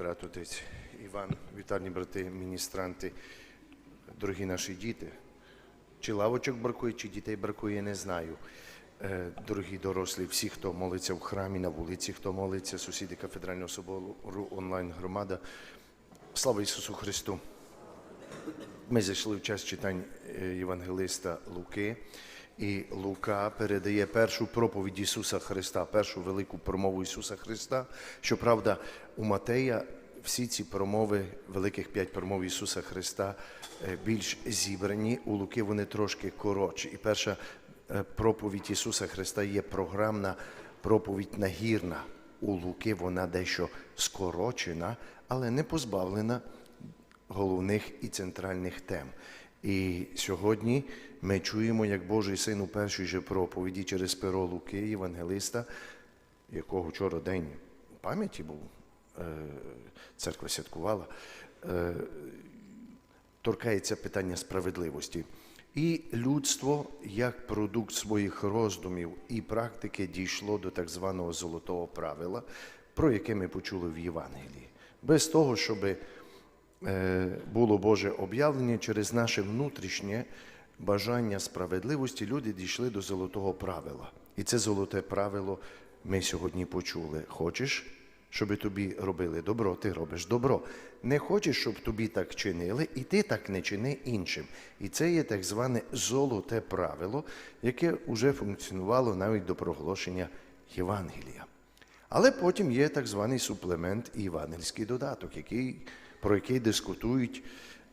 брат отець Іван, вітальні брати, міністранти, дорогі наші діти. Чи лавочок бракує, чи дітей бракує, не знаю. Е, Дорогі дорослі, всі, хто молиться в храмі, на вулиці, хто молиться, сусіди кафедрального собору, онлайн громада. Слава Ісусу Христу! Ми зайшли в час читань е, Євангелиста Луки, і Лука передає першу проповідь Ісуса Христа, першу велику промову Ісуса Христа. Щоправда, у Матея всі ці промови, великих п'ять промов Ісуса Христа, е, більш зібрані. У Луки вони трошки коротші. І перша е, проповідь Ісуса Христа є програмна проповідь нагірна. У Луки вона дещо скорочена, але не позбавлена головних і центральних тем. І сьогодні ми чуємо, як Божий син у першій же проповіді через перо Луки, Євангелиста, якого вчора день пам'яті був, е, церква святкувала, е, торкається питання справедливості. І людство, як продукт своїх роздумів і практики, дійшло до так званого золотого правила, про яке ми почули в Євангелії. Без того, щоби було Боже об'явлення через наше внутрішнє бажання справедливості, люди дійшли до золотого правила. І це золоте правило ми сьогодні почули. Хочеш, щоб тобі робили добро, ти робиш добро. Не хочеш, щоб тобі так чинили, і ти так не чини іншим. І це є так зване золоте правило, яке вже функціонувало навіть до проголошення Євангелія. Але потім є так званий суплемент і євангельський додаток, який, про який дискутують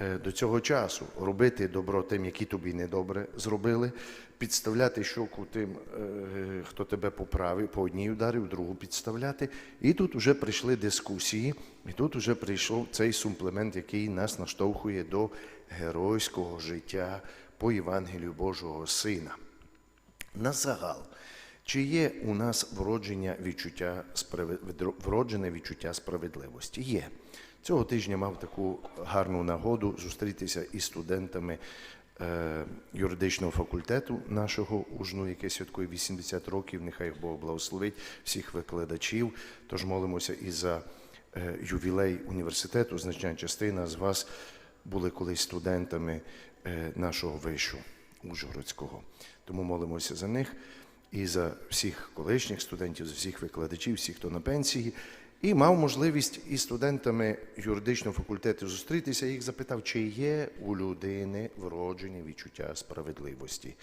е, до цього часу. Робити добро тим, які тобі недобре зробили, підставляти щоку тим, е, хто тебе поправив, по одній ударив, другу підставляти. І тут вже прийшли дискусії, і тут вже прийшов цей суплемент, який нас наштовхує до геройського життя по Євангелію Божого Сина. На загал. Чи є у нас вродження відчуття вроджене відчуття справедливості? Є. Цього тижня мав таку гарну нагоду зустрітися із студентами е, юридичного факультету нашого УЖНУ, яке святкує 80 років. Нехай Бог благословить всіх викладачів. Тож молимося і за е, ювілей університету. Значна частина з вас були колись студентами е, нашого вишу Ужгородського. Тому молимося за них і за всіх колишніх студентів, за всіх викладачів, всіх, хто на пенсії. І мав можливість із студентами юридичного факультету зустрітися. Їх запитав, чи є у людини вроджені відчуття справедливості.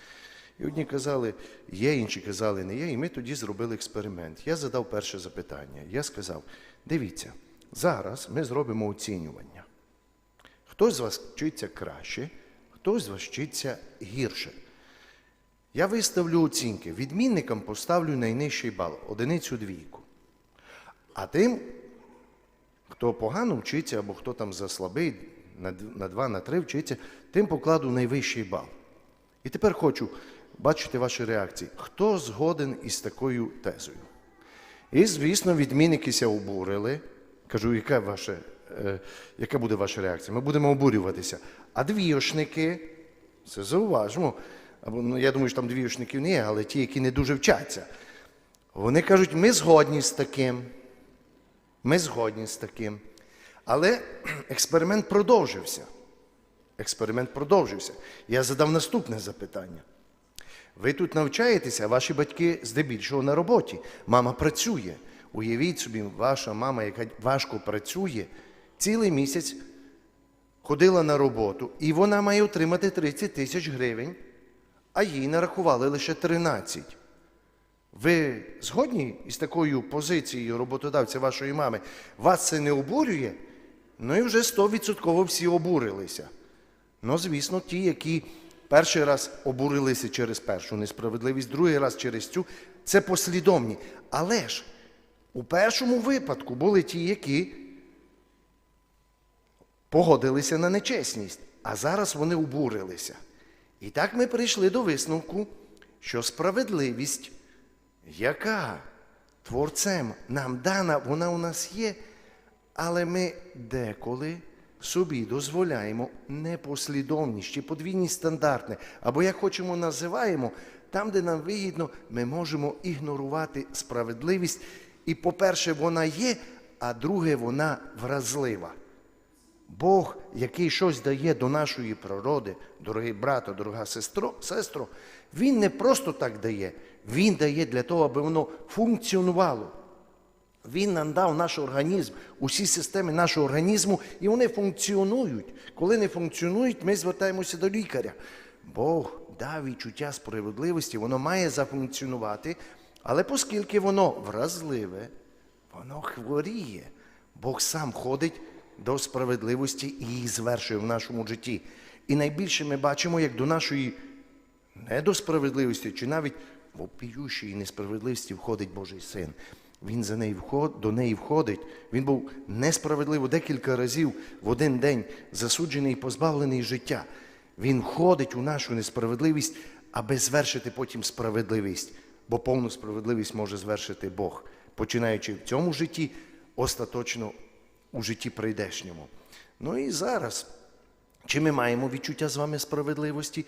І одні казали, є, інші казали, не є. І ми тоді зробили експеримент. Я задав перше запитання. Я сказав: дивіться, зараз ми зробимо оцінювання. Хтось з вас вчиться краще, хтось з вас вчиться гірше. Я виставлю оцінки. Відмінникам поставлю найнижчий бал, одиницю двійку. А тим, хто погано вчиться або хто там заслабий, на два, на три вчиться, тим покладу найвищий бал. І тепер хочу бачити ваші реакції. Хто згоден із такою тезою? І, звісно, відмінникися обурили. Кажу, яка, ваша, е, яка буде ваша реакція? Ми будемо обурюватися. А двіошники, це зауважмо. Або, ну, я думаю, що там двіошників не є, але ті, які не дуже вчаться. Вони кажуть, ми згодні з таким. Ми згодні з таким. Але експеримент продовжився. Експеримент продовжився. Я задав наступне запитання. Ви тут навчаєтеся, а ваші батьки здебільшого на роботі. Мама працює. Уявіть собі, ваша мама, яка важко працює, цілий місяць ходила на роботу, і вона має отримати 30 тисяч гривень, а їй нарахували лише 13. Ви згодні із такою позицією роботодавця вашої мами? Вас це не обурює? Ну і вже 100% всі обурилися. Ну, звісно, ті, які перший раз обурилися через першу несправедливість, другий раз через цю, це послідовні. Але ж у першому випадку були ті, які погодилися на нечесність, а зараз вони обурилися. І так ми прийшли до висновку, що справедливість, яка творцем нам дана, вона у нас є, але ми деколи собі дозволяємо непослідовність чи подвійні стандартне, або як хочемо називаємо, там, де нам вигідно, ми можемо ігнорувати справедливість. І, по-перше, вона є, а друге, вона вразлива. Бог, який щось дає до нашої природи, дорогий брато, дорога сестро, сестро, Він не просто так дає, Він дає для того, аби воно функціонувало. Він нам дав наш організм, усі системи нашого організму, і вони функціонують. Коли не функціонують, ми звертаємося до лікаря. Бог дав відчуття справедливості, воно має зафункціонувати, але оскільки воно вразливе, воно хворіє. Бог сам ходить до справедливості і її звершує в нашому житті. І найбільше ми бачимо, як до нашої не до справедливості, чи навіть вопіющої несправедливості входить Божий син. Він за неї вход, до неї входить. Він був несправедливо декілька разів в один день засуджений і позбавлений життя. Він входить у нашу несправедливість, аби звершити потім справедливість, бо повну справедливість може звершити Бог, починаючи в цьому житті, остаточно у житті прийдешньому. Ну і зараз. Чи ми маємо відчуття з вами справедливості?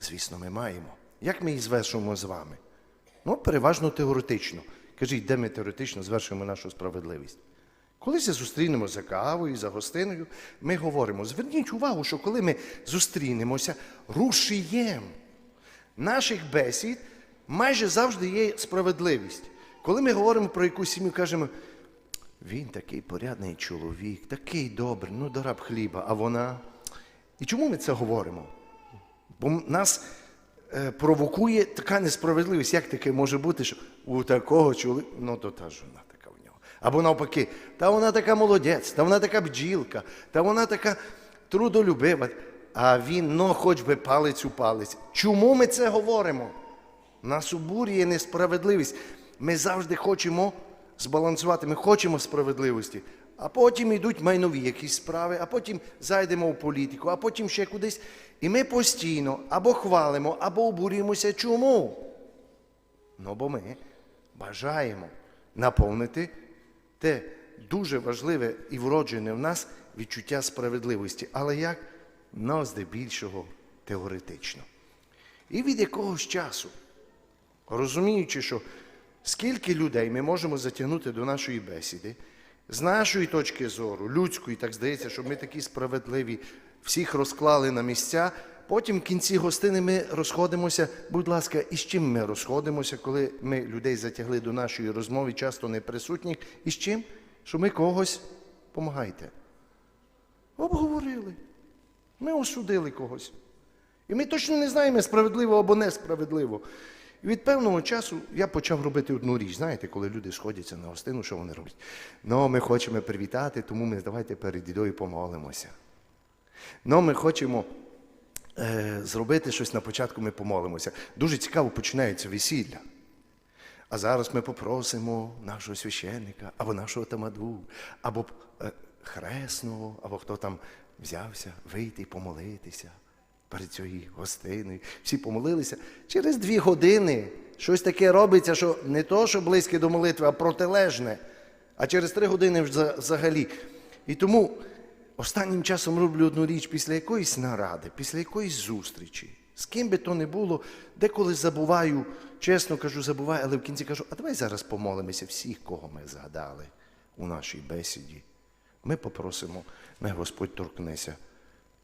Звісно, ми маємо. Як ми її звершуємо з вами? Ну, переважно теоретично. Кажіть, де ми теоретично звершуємо нашу справедливість? Коли се зустрінемо за кавою, за гостиною, ми говоримо: зверніть увагу, що коли ми зустрінемося, рушієм наших бесід майже завжди є справедливість. Коли ми говоримо про якусь сім'ю, кажемо, він такий порядний чоловік, такий добрий, ну дораб хліба, а вона. І чому ми це говоримо? Бо нас е, провокує така несправедливість. Як таке може бути, що у такого чоловіка, ну то та ж вона така в нього. Або навпаки, та вона така молодець, та вона така бджілка, та вона така трудолюбива. А він, ну, хоч би палець у палець. Чому ми це говоримо? Нас обурює несправедливість. Ми завжди хочемо збалансувати, ми хочемо справедливості. А потім йдуть майнові якісь справи, а потім зайдемо в політику, а потім ще кудись. І ми постійно або хвалимо, або обурюємося. Чому? Ну, бо ми бажаємо наповнити те дуже важливе і вроджене в нас відчуття справедливості. Але як? Ну, здебільшого теоретично. І від якогось часу, розуміючи, що скільки людей ми можемо затягнути до нашої бесіди, з нашої точки зору, людської, так здається, що ми такі справедливі, всіх розклали на місця. Потім в кінці гостини ми розходимося. Будь ласка, і з чим ми розходимося, коли ми людей затягли до нашої розмови, часто не присутніх, і з чим? Що ми когось помагайте. Обговорили. Ми осудили когось. І ми точно не знаємо, справедливо або несправедливо. І від певного часу я почав робити одну річ. Знаєте, коли люди сходяться на гостину, що вони роблять? Ну, ми хочемо привітати, тому ми давайте перед дідою помолимося. Ну, ми хочемо е, зробити щось на початку, ми помолимося. Дуже цікаво починається весілля. А зараз ми попросимо нашого священника, або нашого тамаду, або е, хресного, або хто там взявся вийти і помолитися перед цією гостиною. Всі помолилися. Через дві години щось таке робиться, що не то, що близьке до молитви, а протилежне. А через три години взагалі. І тому останнім часом роблю одну річ після якоїсь наради, після якоїсь зустрічі. З ким би то не було, деколи забуваю, чесно кажу, забуваю, але в кінці кажу, а давай зараз помолимося всіх, кого ми згадали у нашій бесіді. Ми попросимо, не Господь торкнеся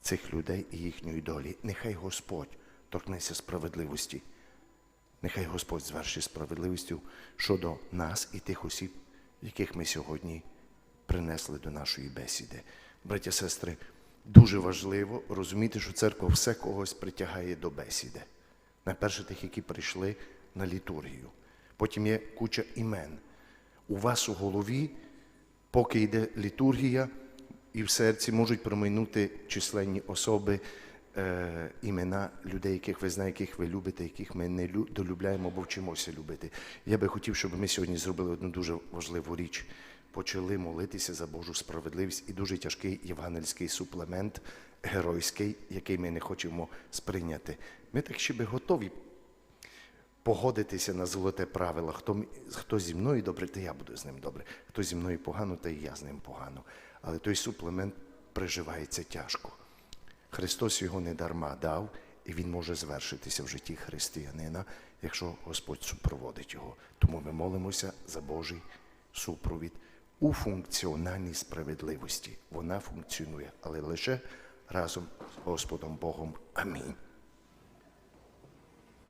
цих людей і їхньої долі. Нехай Господь торкнеться справедливості. Нехай Господь звершить справедливістю щодо нас і тих осіб, яких ми сьогодні принесли до нашої бесіди. Браття, сестри, дуже важливо розуміти, що церква все когось притягає до бесіди. Найперше тих, які прийшли на літургію. Потім є куча імен. У вас у голові, поки йде літургія, і в серці можуть промайнути численні особи, е, імена людей, яких ви знаєте, яких ви любите, яких ми не лю- долюбляємо або вчимося любити. Я би хотів, щоб ми сьогодні зробили одну дуже важливу річ. Почали молитися за Божу справедливість і дуже тяжкий євангельський суплемент, геройський, який ми не хочемо сприйняти. Ми так ще би готові погодитися на золоте правило. Хто, хто зі мною добре, то я буду з ним добре. Хто зі мною погано, то і я з ним погано. Але той суплемент приживається тяжко. Христос його не дарма дав, і він може звершитися в житті християнина, якщо Господь супроводить його. Тому ми молимося за Божий супровід у функціональній справедливості. Вона функціонує, але лише разом з Господом Богом. Амінь.